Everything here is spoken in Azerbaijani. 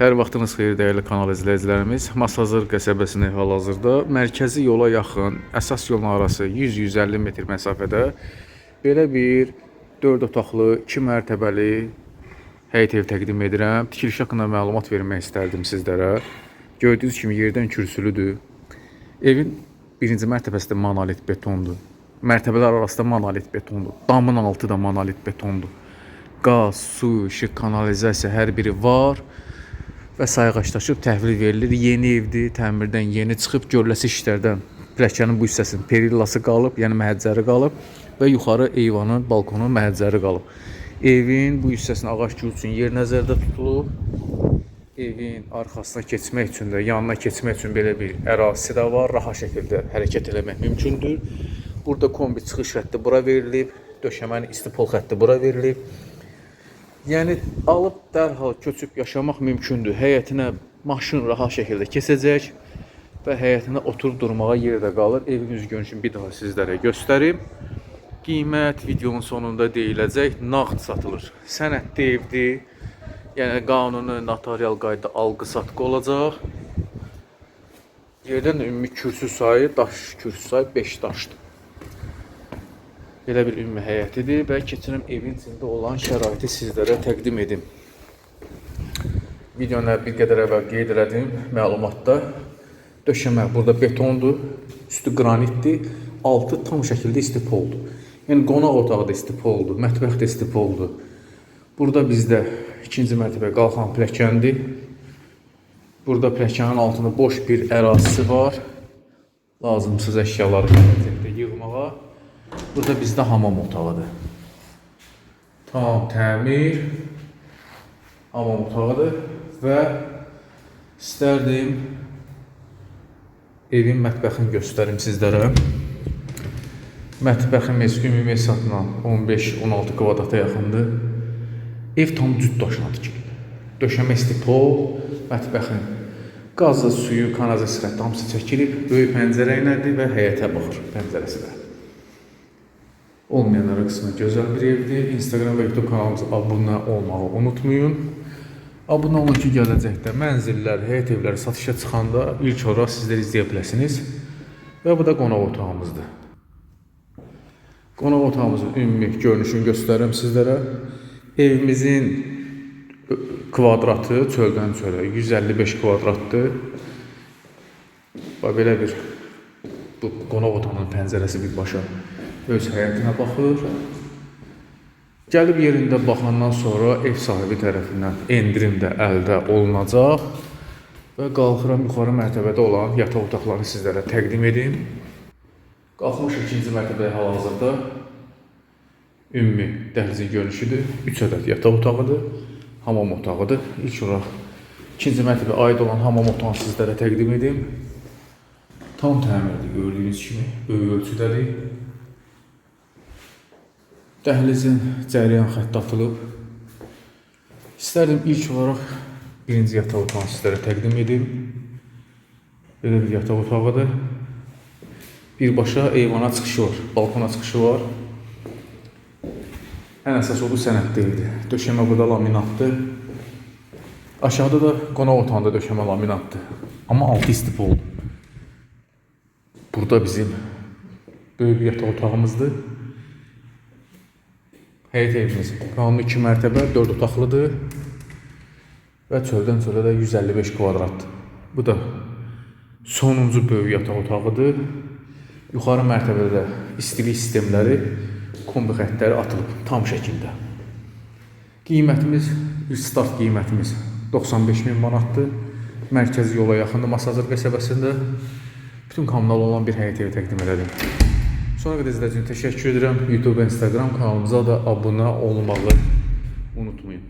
Hər vaxtınız xeyir dəyərli kanal izləyicilərimiz. Masazır qəsəbəsində hal-hazırda mərkəzi yola yaxın, əsas yolun arası 100-150 metr məsafədə belə bir 4 otaqlı, 2 mərtəbəli həyət ev təqdim edirəm. Tikiliş haqqında məlumat vermək istərdim sizlərə. Gördüyünüz kimi yerdən kürsülüdür. Evin birinci mərtəbəsi də monolit betondur. Mərtəbələr arasında monolit betondur. Damın altı da monolit betondur. Qaz, su, işıq, kanalizasiya hər biri var və sayğaçlaşıb təhvil verilir. Yeni evdir, təmirdən yeni çıxıb, görüləsi işlərdən pilləkənin bu hissəsinin perillası qalıb, yəni məhəccəri qalıb və yuxarı eyvanın, balkonun məhəccəri qalıb. Evin bu hissəsinin ağac gül üçün yer nəzərdə tutulub. Evin arxasına keçmək üçün də, yanına keçmək üçün belə bir ərazisi də var. Rahat şəkildə hərəkət eləmək mümkündür. Burada kombi çıxış xətti bura verilib, döşəmənin istipol xətti bura verilib. Yəni alıb dərhal köçüb yaşamaq mümkündür. Həyətinə maşın rahat şəkildə keçəcək və həyətinə oturub durmağa yer də qalır. Evin üz görünüşünü bir daha sizlərə göstərim. Qiymət videonun sonunda deyiləcək. Nağd satılır. Sənədli evdir. Yəni qanuni notarial qayda alqı-satqı olacaq. Yerdən ümumi kürsü sayı, daş kürsü sayı 5 daşdır. Belə bir ümumi həyətidir və keçirəm evin içində olan şəraiti sizlərə təqdim edim. Videonu bir qədər əvvəl qeyd elədim məlumatda. Döşəmə burada betondur, üstü qranitdir, altı tam şəkildə istipoldur. Yəni qonaq otağı da istipoldur, mətbəx də istipoldur. Burada bizdə ikinci mərtəbə qalxan pilləkəndir. Burada pilləkənin altında boş bir ərazisi var. Lazımsız əşyaları yığmağa. Burada bizdə hamam otağıdır. Tam təmir hamam otağıdır və istərdim evin mətbəxini göstərim sizlərə. Mətbəximiz ümumi hesabla 15-16 kvadrata yaxındır. Ev tam cüt daşla tikilib. Döşəmə istipol, mətbəxin qazı, suyu, kanalizasiya xətti hamısı çəkilib. Böyük pəncərə ilədir və həyətə baxır pəncərəsi də. Olmayanlara qismən gözəl bir evdir. Instagram və YouTube kanalımıza abunə olmağı unutmayın. Abunə olun ki, gələcəkdə mənzillər, həyət evləri satışa çıxanda ilk olaraq sizlər izləyə biləsiniz. Və bu da qonaq otağımızdır. Qonaq otağımızın ümumi görünüşünü göstərirəm sizlərə. Evimizin kvadratı çöldən çölə 155 kvadratdır. Və belə bir bu qonaq otağının pəncərəsi birbaşa öz həyətinə baxır. Gəlib yerində baxandan sonra ev sahibi tərəfindən endirim də əldə olunacaq və qalxıram yuxarı mərtəbədə olan yataq otaqlarını sizlərə təqdim edim. Qalxmış ikinci mərtəbəyə hal-hazırda ümumi dəhlizin görünüşüdür. 3 ədəd yataq otağıdır, hamam otağıdır. İlk olaraq ikinci mərtəbəyə aid olan hamam otağını sizlərə təqdim edim. Tam təmirdir gördüyünüz kimi, böyük ölçüdədir. Dəhlizin cəryan xətti atılıb. İstərdim ilk olaraq birinci yataq otağını sizlərə təqdim edim. Belə bir yataq otağıdır. Birbaşa eyvana çıxışı var, balkona çıxışı var. Ən əsas odur sənədli evdir. Döşəmə burada laminatdır. Aşağıda da qonaq otağında döşəmə laminatdır. Amma altı istipoldur. Burada bizim böyük bir yataq otağımızdır. Həyət evimiz qanuni 2 mərtəbə, 4 otaqlıdır və çöldən çölə də 155 kvadratdır. Bu da sonuncu böyük yataq otağıdır. Yuxarı mərtəbədə istilik sistemləri, kombi xəttləri atılıb tam şəkildə. Qiymətimiz, start qiymətimiz 95 min manatdır. Mərkəzi yola yaxındır Masazır qəsəbəsində. Bütün kommunal olan bir həyət evi təqdim elədim. Sonra qədər izlədiyiniz üçün təşəkkür edirəm. YouTube Instagram kanalımıza da abunə olmağı unutmayın.